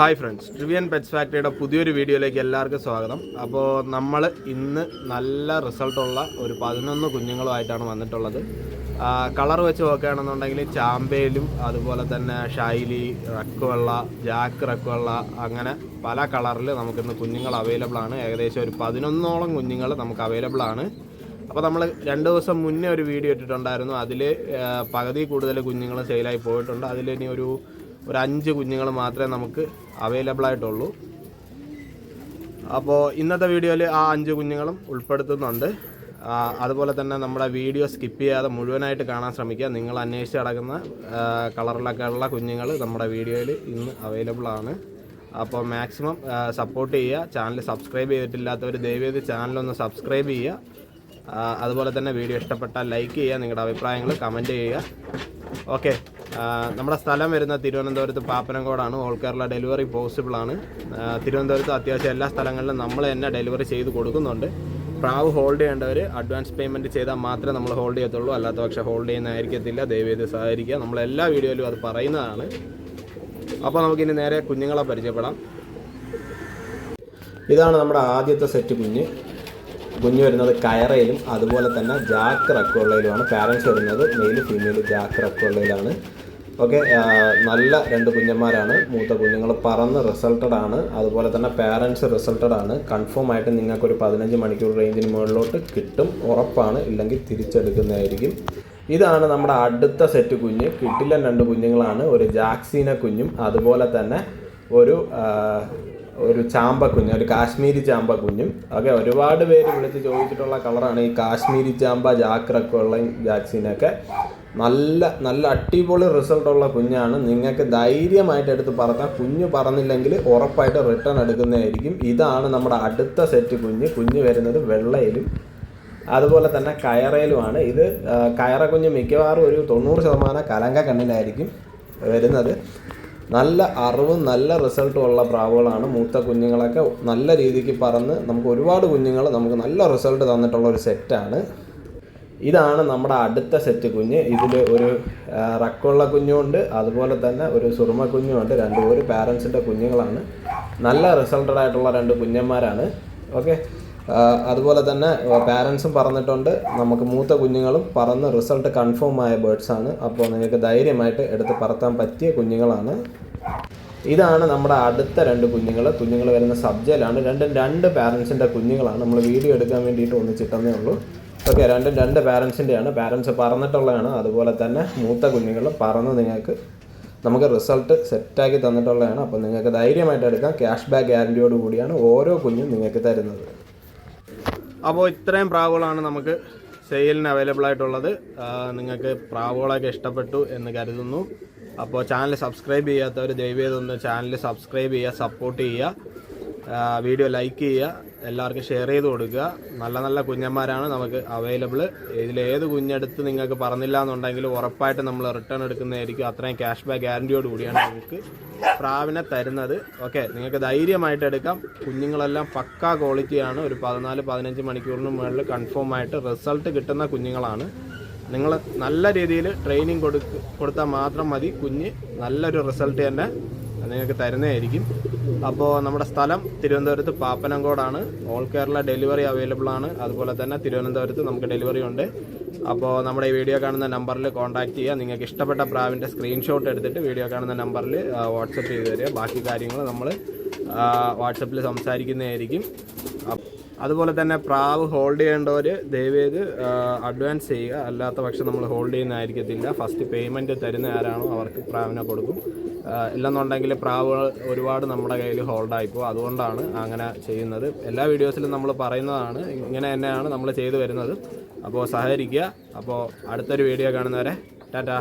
Hi friends. ട്രിവിയൻ pets ഫാക്ടറിയുടെ പുതിയൊരു വീഡിയോയിലേക്ക് എല്ലാവർക്കും സ്വാഗതം. അപ്പോൾ നമ്മൾ ഇന്ന് നല്ല റിസൾട്ടുള്ള ഒരു പതിനൊന്ന് കുഞ്ഞുങ്ങളുമായിട്ടാണ് വന്നിട്ടുള്ളത്. കളർ വെച്ച് നോക്കുകയാണെന്നുണ്ടെങ്കിൽ ചാമ്പയിലും അതുപോലെ തന്നെ ഷൈലി റക്കുവെള്ള ജാക്ക് റക്കുവെള്ള അങ്ങനെ പല കളറിൽ നമുക്കിന്ന് കുഞ്ഞുങ്ങൾ അവൈലബിൾ ആണ്. ഏകദേശം ഒരു പതിനൊന്നോളം കുഞ്ഞുങ്ങൾ നമുക്ക് അവൈലബിൾ ആണ്. അപ്പോൾ നമ്മൾ രണ്ട് ദിവസം മുന്നേ ഒരു വീഡിയോ ഇട്ടിട്ടുണ്ടായിരുന്നു. അതിൽ പകുതി കൂടുതൽ കുഞ്ഞുങ്ങൾ സെയിലായി പോയിട്ടുണ്ട്. അതിലിനി ഒരു ഒരു അഞ്ച് കുഞ്ഞുങ്ങൾ മാത്രമേ നമുക്ക് അവൈലബിൾ ആയിട്ടുള്ളൂ. അപ്പോൾ ഇന്നത്തെ വീഡിയോയിൽ ആ അഞ്ച് കുഞ്ഞുങ്ങളും ഉൾപ്പെടുത്തുന്നുണ്ട്. അതുപോലെ തന്നെ നമ്മുടെ വീഡിയോ സ്കിപ്പ് ചെയ്യാതെ മുഴുവനായിട്ട് കാണാൻ ശ്രമിക്കുക. നിങ്ങൾ അന്വേഷിച്ച് നടക്കുന്ന കളറിലൊക്കെ ഉള്ള കുഞ്ഞുങ്ങൾ നമ്മുടെ വീഡിയോയിൽ ഇന്ന് അവൈലബിൾ ആണ്. അപ്പോൾ മാക്സിമം സപ്പോർട്ട് ചെയ്യുക. ചാനൽ സബ്സ്ക്രൈബ് ചെയ്തിട്ടില്ലാത്തവർ ദയവേത് ചാനലൊന്ന് സബ്സ്ക്രൈബ് ചെയ്യുക. അതുപോലെ തന്നെ വീഡിയോ ഇഷ്ടപ്പെട്ടാൽ ലൈക്ക് ചെയ്യുക. നിങ്ങളുടെ അഭിപ്രായങ്ങൾ കമന്റ് ചെയ്യുക. ഓക്കെ നമ്മുടെ സ്ഥലം വരുന്ന തിരുവനന്തപുരത്ത് പാപ്പനംകോടാണ്. ഓൾ കേരള ഡെലിവറി പോസിബിൾ ആണ് തിരുവനന്തപുരത്ത് അത്യാവശ്യം എല്ലാ സ്ഥലങ്ങളിലും നമ്മൾ തന്നെ ഡെലിവറി ചെയ്ത് കൊടുക്കുന്നുണ്ട്. പ്രാവ് ഹോൾഡ് ചെയ്യേണ്ടവർ അഡ്വാൻസ് പേയ്മെന്റ് ചെയ്താൽ മാത്രമേ നമ്മൾ ഹോൾഡ് ചെയ്യത്തുള്ളൂ. അല്ലാത്ത പക്ഷേ ഹോൾഡ് ചെയ്യുന്നതായിരിക്കത്തില്ല. ദയവേത് സഹകരിക്കുക. നമ്മൾ എല്ലാ വീഡിയോയിലും അത് പറയുന്നതാണ്. അപ്പോൾ നമുക്കിനി നേരെ കുഞ്ഞുങ്ങളെ പരിചയപ്പെടാം. ഇതാണ് നമ്മുടെ ആദ്യത്തെ സെറ്റ് കുഞ്ഞ്. കുഞ്ഞ് വരുന്നത് കയറയിലും അതുപോലെ തന്നെ ജാക്ക് റക്കുള്ളയിലുമാണ് പാരൻസ് വരുന്നത് മെയിൽ ഫീമെയിൽ ജാക്ക് റക്കുള്ളയിലാണ് ഓക്കെ നല്ല രണ്ട് കുഞ്ഞന്മാരാണ്. മൂത്ത കുഞ്ഞുങ്ങൾ പറന്ന് റിസൾട്ടഡ് ആണ്. അതുപോലെ തന്നെ പാരൻസ് റിസൾട്ടഡ് ആണ്. കൺഫേം ആയിട്ട് നിങ്ങൾക്ക് ഒരു പതിനഞ്ച് മണിക്കൂർ റേഞ്ചിന് മുകളിലോട്ട് കിട്ടും. ഉറപ്പാണ്. ഇല്ലെങ്കിൽ തിരിച്ചെടുക്കുന്നതായിരിക്കും. ഇതാണ് നമ്മുടെ അടുത്ത സെറ്റ് കുഞ്ഞ്. കിട്ടില്ല രണ്ട് കുഞ്ഞുങ്ങളാണ്. ഒരു ജാക്സീന കുഞ്ഞും. അതുപോലെ തന്നെ ഒരു ഒരു ചാമ്പക്കുഞ്ഞ് ഒരു കാശ്മീരി ചാമ്പക്കുഞ്ഞും ഒക്കെ ഒരുപാട് പേര് വിളിച്ച് ചോദിച്ചിട്ടുള്ള കളറാണ് ഈ കാശ്മീരി ചാമ്പ ജാക്രൊക്കെ ഉള്ള ജാക്സിനൊക്കെ നല്ല നല്ല അടിപൊളി റിസൾട്ടുള്ള കുഞ്ഞാണ്. നിങ്ങൾക്ക് ധൈര്യമായിട്ട് എടുത്ത് പറത്താം കുഞ്ഞ് പറന്നില്ലെങ്കിൽ ഉറപ്പായിട്ട് റിട്ടേൺ എടുക്കുന്നതായിരിക്കും. ഇതാണ് നമ്മുടെ അടുത്ത സെറ്റ് കുഞ്ഞ്. കുഞ്ഞ് വരുന്നത് വെള്ളയിലും അതുപോലെ തന്നെ കയറയിലുമാണ്. ഇത് കയറ കുഞ്ഞ് മിക്കവാറും ഒരു തൊണ്ണൂറ് ശതമാനം കലങ്ക കണ്ണിലായിരിക്കും വരുന്നത്. നല്ല അറിവും നല്ല റിസൾട്ടും ഉള്ള പ്രാവുകളാണ് മൂത്ത കുഞ്ഞുങ്ങളൊക്കെ. നല്ല രീതിക്ക് പറന്ന് നമുക്ക് ഒരുപാട് കുഞ്ഞുങ്ങൾ നമുക്ക് നല്ല റിസൾട്ട് തന്നിട്ടുള്ള ഒരു സെറ്റാണ് ഇതാണ് നമ്മുടെ അടുത്ത സെറ്റ് കുഞ്ഞ്. ഇതിൽ ഒരു റക്കുള്ള കുഞ്ഞുമുണ്ട്. അതുപോലെ തന്നെ ഒരു സുറുമ കുഞ്ഞുമുണ്ട്. രണ്ടുപേരും ഒരു പാരൻസിന്റെ കുഞ്ഞുങ്ങളാണ്. നല്ല റിസൾട്ടഡ് ആയിട്ടുള്ള രണ്ട് കുഞ്ഞന്മാരാണ്. ഓക്കെ അതുപോലെ തന്നെ പാരൻസും പറഞ്ഞിട്ടുണ്ട് നമുക്ക് മൂത്ത കുഞ്ഞുങ്ങളും പറന്ന് റിസൾട്ട് കൺഫേം ആയ ബേർഡ്സ് ആണ്. അപ്പോൾ നിങ്ങൾക്ക് ധൈര്യമായിട്ട് എടുത്ത് പറത്താൻ പറ്റിയ കുഞ്ഞുങ്ങളാണ്. ഇതാണ് നമ്മുടെ അടുത്ത രണ്ട് കുഞ്ഞുങ്ങൾ. കുഞ്ഞുങ്ങൾ വരുന്ന സബ്ജയിലാണ് രണ്ടും രണ്ട് പാരൻസിന്റെ കുഞ്ഞുങ്ങളാണ്. നമ്മൾ വീഡിയോ എടുക്കാൻ വേണ്ടിയിട്ട് ഒന്നിച്ചിട്ടേ ഉള്ളൂ. ഓക്കെ രണ്ടും രണ്ട് പാരൻസിന്റെയാണ് പാരൻസ് പറന്നിട്ടുള്ളതാണ് അതുപോലെ തന്നെ മൂത്ത കുഞ്ഞുങ്ങൾ പറന്ന് നിങ്ങൾക്ക് നമുക്ക് റിസൾട്ട് സെറ്റാക്കി തന്നിട്ടുള്ളതാണ്. അപ്പോൾ നിങ്ങൾക്ക് ധൈര്യമായിട്ട് എടുക്കാം. ക്യാഷ് ബാക്ക് ഗ്യാരണ്ടിയോട് കൂടിയാണ് ഓരോ കുഞ്ഞും നിങ്ങൾക്ക് തരുന്നത്. അപ്പോൾ ഇത്രയും പ്രാവുകളാണ് നമുക്ക് സെയിലിന് അവൈലബിൾ ആയിട്ടുള്ളത്. നിങ്ങൾക്ക് പ്രാവുകളൊക്കെ ഇഷ്ടപ്പെട്ടു എന്ന് കരുതുന്നു. അപ്പോൾ ചാനൽ സബ്സ്ക്രൈബ് ചെയ്യാത്തവർ ദയവേതൊന്ന് ചാനൽ സബ്സ്ക്രൈബ് ചെയ്യുക സപ്പോർട്ട് ചെയ്യുക. വീഡിയോ ലൈക്ക് ചെയ്യുക. എല്ലാവർക്കും ഷെയർ ചെയ്ത് കൊടുക്കുക. നല്ല നല്ല കുഞ്ഞന്മാരാണ് നമുക്ക് അവൈലബിൾ ഇതിൽ ഏത് കുഞ്ഞെടുത്ത് നിങ്ങൾക്ക് പറഞ്ഞില്ല എന്നുണ്ടെങ്കിൽ ഉറപ്പായിട്ട് നമ്മൾ റിട്ടേൺ എടുക്കുന്നതായിരിക്കും. അത്രയും ക്യാഷ് ബാക്ക് ഗ്യാരണ്ടിയോട് കൂടിയാണ് നിങ്ങൾക്ക് പ്രാവിനെ തരുന്നത്. ഓക്കെ നിങ്ങൾക്ക് ധൈര്യമായിട്ട് എടുക്കാം. കുഞ്ഞുങ്ങളെല്ലാം പക്കാ ക്വാളിറ്റിയാണ് ഒരു പതിനാല് പതിനഞ്ച് മണിക്കൂറിന് മുകളിൽ കൺഫേം ആയിട്ട് റിസൾട്ട് കിട്ടുന്ന കുഞ്ഞുങ്ങളാണ്. നിങ്ങൾ നല്ല രീതിയിൽ ട്രെയിനിങ് കൊടുക്ക് കൊടുത്താൽ മാത്രം മതി. കുഞ്ഞ് നല്ലൊരു റിസൾട്ട് തന്നെ നിങ്ങൾക്ക് തരുന്നതായിരിക്കും. അപ്പോൾ നമ്മുടെ സ്ഥലം തിരുവനന്തപുരത്ത് പാപ്പനംകോടാണ്. ഓൾ കേരള ഡെലിവറി അവൈലബിൾ ആണ്. അതുപോലെ തന്നെ തിരുവനന്തപുരത്ത് നമുക്ക് ഡെലിവറി ഉണ്ട്. അപ്പോൾ നമ്മുടെ ഈ വീഡിയോ കാണുന്ന നമ്പറിൽ കോൺടാക്ട് ചെയ്യുക. നിങ്ങൾക്ക് ഇഷ്ടപ്പെട്ട പ്രാവിന്റെ സ്ക്രീൻഷോട്ട് എടുത്തിട്ട് വീഡിയോ കാണുന്ന നമ്പറിൽ വാട്സപ്പ് ചെയ്ത് തരിക. ബാക്കി കാര്യങ്ങൾ നമ്മൾ വാട്സപ്പിൽ സംസാരിക്കുന്നതായിരിക്കും. അതുപോലെ തന്നെ പ്രാവ് ഹോൾഡ് ചെയ്യേണ്ടവർ ദയവേത് അഡ്വാൻസ് ചെയ്യുക. അല്ലാത്ത പക്ഷം നമ്മൾ ഹോൾഡ് ചെയ്യുന്നതായിരിക്കത്തില്ല. ഫസ്റ്റ് പേയ്മെന്റ് തരുന്ന ആരാണോ അവർക്ക് പ്രാവിനെ കൊടുക്കും. ഇല്ലെന്നുണ്ടെങ്കിൽ പ്രാവുകൾ ഒരുപാട് നമ്മുടെ കയ്യിൽ ഹോൾഡായിപ്പോൾ അതുകൊണ്ടാണ് അങ്ങനെ ചെയ്യുന്നത്. എല്ലാ വീഡിയോസിലും നമ്മൾ പറയുന്നതാണ്. ഇങ്ങനെ തന്നെയാണ് നമ്മൾ ചെയ്തു വരുന്നത്. അപ്പോൾ സഹകരിക്കുക. അപ്പോൾ അടുത്തൊരു വീഡിയോ കാണുന്നവരെ ടാറ്റാ.